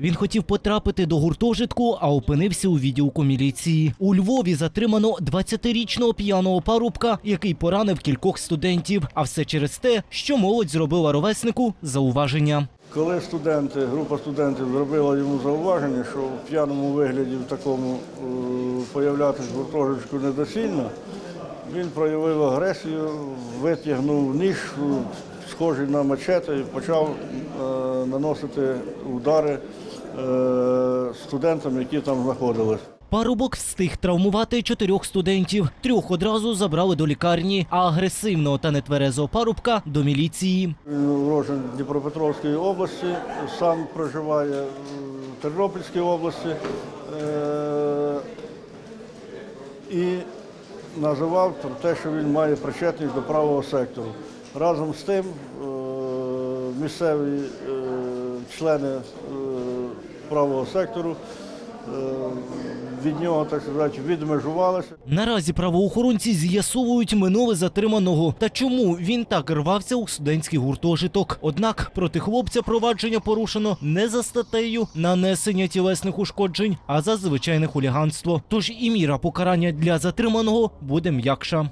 Він хотів потрапити до гуртожитку, а опинився у відділку міліції. У Львові затримано 20-річного п'яного парубка, який поранив кількох студентів. А все через те, що молодь зробила ровеснику зауваження. Коли студенти, група студентів зробила йому зауваження, що в п'яному вигляді в такому е, появлятись в гуртожитку недоцільно, він проявив агресію, витягнув ніж, схожий на мачете, і почав е, наносити удари студентам, які там знаходились. Парубок встиг травмувати чотирьох студентів. Трьох одразу забрали до лікарні, а агресивного та нетверезого парубка до міліції. Він урожен Дніпропетровської області, сам проживає в Тернопільській області е, і називав про те, що він має причетність до правого сектору. Разом з тим е, місцеві е, члени е, правого сектору е, від нього, так сказати, відмежувалися. Наразі правоохоронці з'ясовують минуле затриманого та чому він так рвався у студентський гуртожиток. Однак проти хлопця провадження порушено не за статтею нанесення тілесних ушкоджень, а за звичайне хуліганство. Тож і міра покарання для затриманого буде м'якша.